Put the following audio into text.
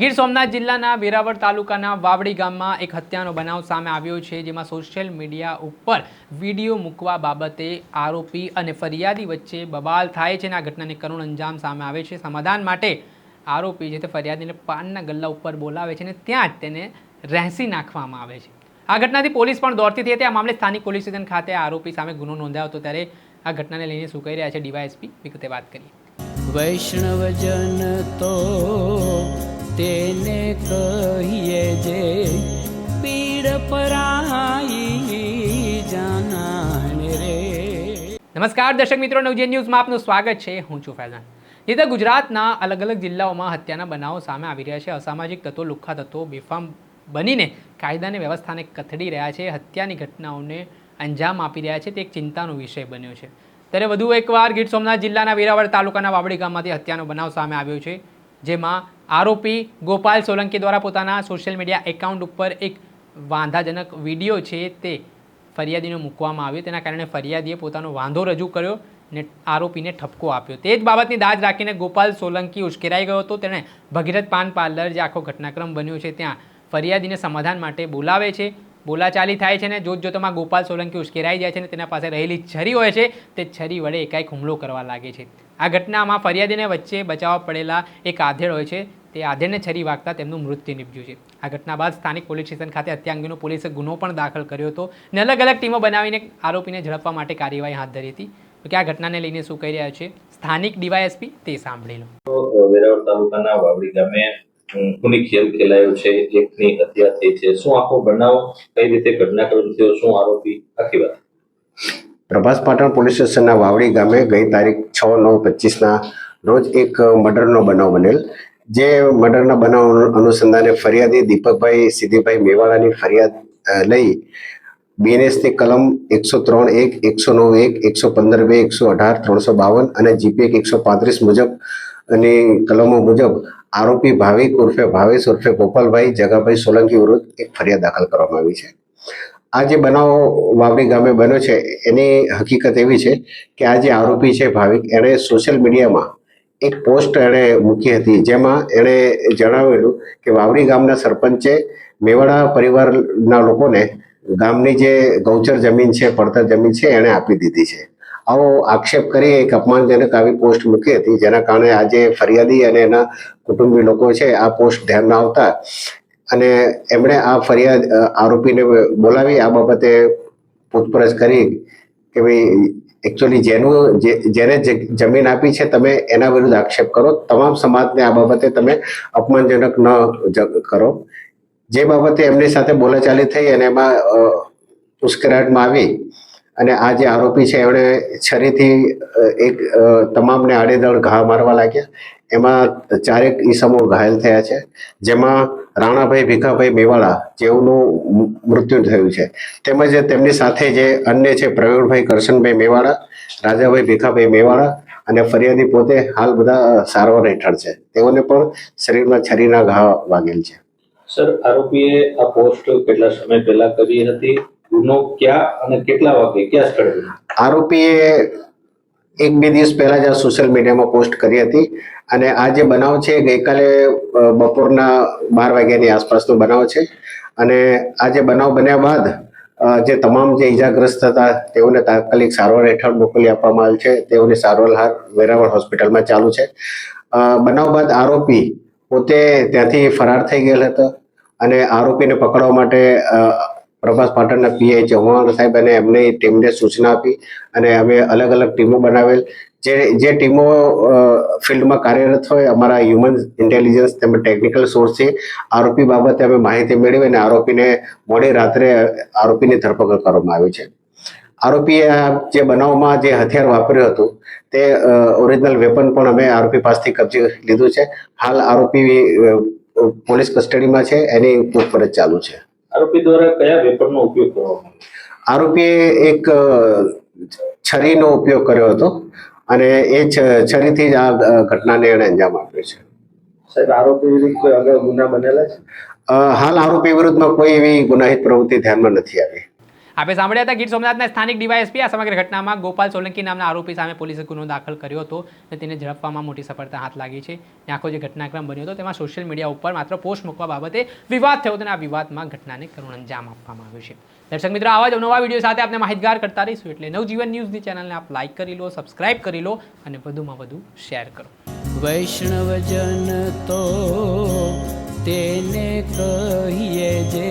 ગીર સોમનાથ જિલ્લાના વેરાવળ તાલુકાના વાવડી ગામમાં એક હત્યાનો બનાવ સામે આવ્યો છે, જેમાં સોશિયલ મીડિયા ઉપર વીડિયો મૂકવા બાબતે આરોપી અને ફરિયાદી વચ્ચે બબાલ થાય છે અને આ ઘટનાને કરુણ અંજામ સામે આવે છે. સમાધાન માટે આરોપી જે તે ફરિયાદીને પાનના ગલ્લા ઉપર બોલાવે છે અને ત્યાં જ તેને રહેસી નાખવામાં આવે છે. આ ઘટનાથી પોલીસ પણ દોડતી થઈ હતી. આ મામલે સ્થાનિક પોલીસ સ્ટેશન ખાતે આરોપી સામે ગુનો નોંધાયો હતો. ત્યારે આ ઘટનાને લઈને શું કહી રહ્યા છે ડીવાયએસપી. વિગતે વાત કરીએ. વૈષ્ણવજન તો તેને કહીએ જે પીડ પરાઈ જાનાને રે. નમસ્કાર, દર્શક મિત્રો, નવજીવન ન્યૂઝમાં આપનું સ્વાગત છે. હું છું ફૈઝાન. જે ગુજરાતના અલગ અલગ જિલ્લાઓમાં હત્યાના બનાવો સામે આવી રહ્યા છે. અસામાજિક તત્વો, લુખ્ખા તત્વો બેફામ બનીને કાયદાની, વ્યવસ્થાને કથડી રહ્યા છે. હત્યાની ઘટનાઓને અંજામ આપી રહ્યા છે. તે એક ચિંતાનો વિષય બન્યો છે. ત્યારે વધુ એકવાર ગીર સોમનાથ જિલ્લાના વેરાવળ તાલુકાના વાવડી ગામમાંથી હત્યાનો બનાવ સામે આવ્યો છે, જેમાં આરોપી ગોપાલ સોલંકી દ્વારા પોતાના સોશિયલ મીડિયા એકાઉન્ટ ઉપર એક વાંધાજનક વીડિયો છે તે ફરિયાદીને મૂકવામાં આવ્યો. તેના કારણે ફરિયાદીએ પોતાનો વાંધો રજૂ કર્યો ને આરોપીને ઠપકો આપ્યો. તે જ બાબતની દાજ રાખીને ગોપાલ સોલંકી ઉશ્કેરાઈ ગયો હતો. તેણે ભગીરથ પાન પાર્લર જે આખો ઘટનાક્રમ બન્યો છે ત્યાં ફરિયાદીને સમાધાન માટે બોલાવે છે. બોલાચાલી થાય છે ને જોત જોતમાં ગોપાલ સોલંકી ઉશ્કેરાઈ જાય છે ને તેના પાસે રહેલી છરી હોય છે તે છરી વડે એકાએક હુમલો કરવા લાગે છે. આ ઘટનામાં ફરિયાદીને વચ્ચે બચાવવા પડેલા એક આધેડ હોય છે તે આધેડને છરી વાગતા તેમનું મૃત્યુ નીપજ્યું છે. આ ઘટના બાદ સ્થાનિક પોલીસ સ્ટેશન ખાતે હત્યા અંગેનો પોલીસે ગુનો પણ દાખલ કર્યો હતો અને અલગ અલગ ટીમો બનાવીને આરોપીને ઝડપવા માટે કાર્યવાહી હાથ ધરી હતી. તો કે આ ઘટનાને લઈને શું કહી રહ્યા છે? સ્થાનિક ડીવાયએસપી તે સાંભળી લો. વેરાવળ તાલુકાના વાવડી ગામે ખૂની ખેલ ખેલાયો છે. એકની હત્યા થઈ છે. શું આખો બનાવ કઈ રીતે ઘટનાક્રમ થયો? શું આરોપી? આખી વાત. પ્રભાસ પાટણ પોલીસ સ્ટેશનના વાવડી ગામે ગઈ તારીખ છ નવ પચીસના રોજ એક મર્ડરનો બનાવ બનેલ. જે મર્ડરના બનાવ અનુસંધાને ફરિયાદી દીપકભાઈ સિદ્ધિભાઈ મેવાડાની ફરિયાદ લઈ બીએનએસની કલમ એકસો ત્રણ એક, એકસો નવ એક, એકસો પંદર બે, એકસો અઢાર, ત્રણસો બાવન અને જીપીએક એકસો પાંત્રીસ મુજબ અને કલમો મુજબ આરોપી ભાવિક ઉર્ફે ભાવેશ ઉર્ફે ગોપાલભાઈ જગાભાઈ સોલંકી વિરુદ્ધ એક ફરિયાદ દાખલ કરવામાં આવી છે. આ જે બનાવ વાવડી ગામે બન્યો છે, એની હકીકત એવી છે કે આ જે આરોપી છે ભાવિક, એણે સોશિયલ મીડિયામાં એક પોસ્ટ એણે મૂકી હતી, જેમાં એણે જણાવેલું કે વાવડી ગામના સરપંચે મેવાડા પરિવારના લોકોને ગામની જે ગૌચર જમીન છે, પડતર જમીન છે, એણે આપી દીધી છે. આવો આક્ષેપ કરી એક અપમાનજનક આવી પોસ્ટ મૂકી હતી, જેના કારણે આજે ફરિયાદી અને એના કુટુંબી લોકો છે, આ પોસ્ટ ધ્યાનમાં આવતા અને એમણે આ ફરિયાદ આરોપીને બોલાવી. આ બાબતે પૂછપરછ કરી કે ભાઈ એકચ્યુઅલી જેનું જેને જમીન આપી છે, તમે એના વિરુદ્ધ આક્ષેપ કરો. તમામ સમાજને આ બાબતે તમે અપમાનજનક ન કરો. જે બાબતે એમની સાથે બોલાચાલી થઈ અને એમાં ઉશ્કેરાટમાં આવી અને આ જે આરોપી છે એમણે છરીથી એક તમામને આડેધડ ઘા મારવા લાગ્યા. એમાં ચારેક ઈસમો ઘાયલ થયા છે. જેમાં રાણાભાઈ, ભીખાભાઈ મેવાડા જેઓનું મૃત્યુ થયું છે. તેમજ તેમની સાથે જે અન્ય છે, પ્રવીણભાઈ કરશનભાઈ મેવાડા, રાજાભાઈ, ભીખાભાઈ મેવાડા અને ફરિયાદી પોતે હાલ બધા સારવાર હેઠળ છે. તેઓને પણ શરીરમાં છરીના ઘા વાગેલ છે. સર, આરોપીએ આ પોસ્ટ કેટલા સમય પહેલા કરી હતી? ગુનો ક્યાં અને કેટલા વાગે, ક્યાં સ્થળે આરોપીએ એક બે દિવસ પહેલા જ આ સોશિયલ મીડિયામાં પોસ્ટ કરી હતી અને આ જે બનાવ છે ગઈકાલે બપોરના બાર વાગ્યાની આસપાસનો બનાવ છે. અને આ જે બનાવ બન્યા બાદ જે તમામ જે ઈજાગ્રસ્ત હતા તેઓને તાત્કાલિક સારવાર હેઠળ મોકલી આપવામાં આવેલ છે. તેઓની સારવાર હાલ વેરાવળ હોસ્પિટલમાં ચાલુ છે. બનાવ બાદ આરોપી પોતે ત્યાંથી ફરાર થઈ ગયેલ હતો અને આરોપીને પકડવા માટે પ્રભાસ પાટણના પીઆઈ ચૌહાણ સાહેબ અને એમની ટીમને સૂચના આપી અને અમે અલગ અલગ ટીમો બનાવેલ. જે જે ટીમો ફિલ્ડમાં કાર્યરત હોય, અમારા હ્યુમન ઇન્ટેલિજન્સ તેમજ ટેકનિકલ સોર્સથી આરોપી બાબતે અમે માહિતી મેળવી અને આરોપીને મોડી રાત્રે આરોપીની ધરપકડ કરવામાં આવી છે. આરોપીએ જે બનાવમાં જે હથિયાર વાપર્યું હતું, તે ઓરિજિનલ વેપન પણ અમે આરોપી પાસેથી કબજે લીધું છે. હાલ આરોપી પોલીસ કસ્ટડીમાં છે. એની પૂછપરછ ચાલુ છે. આરોપી દ્વારા કયા વેપનનો ઉપયોગ કરવામાં આરોપીએ એક છરીનો ઉપયોગ કર્યો હતો અને એ છરીથી જ આ ઘટનાને એણે અંજામ આપ્યો છે. સાહેબ આરોપી વિરુદ્ધ કોઈ અગાઉ ગુના બનેલા છે? હાલ આરોપી વિરુદ્ધમાં કોઈ એવી ગુનાહિત પ્રવૃત્તિ ધ્યાનમાં નથી આવી. આપણે સાંભળ્યા હતા ગીર સોમનાથના સ્થાનિક ડીવાયએસપી આ સમગ્ર ઘટનામાં ગોપાલ સોલંકી નામના આરોપી સામે પોલીસે ગુનો દાખલ કર્યો હતો અને તેને ઝડપવામાં મોટી સફળતા હાથ લાગી છે. અને આખો જે ઘટનાક્રમ બન્યો હતો તેમાં સોશિયલ મીડિયા ઉપર માત્ર પોસ્ટ મૂકવા બાબતે વિવાદ થયો હતો અને આ વિવાદમાં ઘટનાને કરુણ અંજામ આપવામાં આવ્યો છે. દર્શક મિત્રો, આવા જ નવા વીડિયો સાથે આપણે માહિતગાર કરતા રહીશું એટલે નવજીવન ન્યૂઝની ચેનલને આપ લાઇક કરી લો, સબસ્ક્રાઇબ કરી લો અને વધુમાં વધુ શેર કરો. વૈષ્ણવજન તો તેને કહીએ જે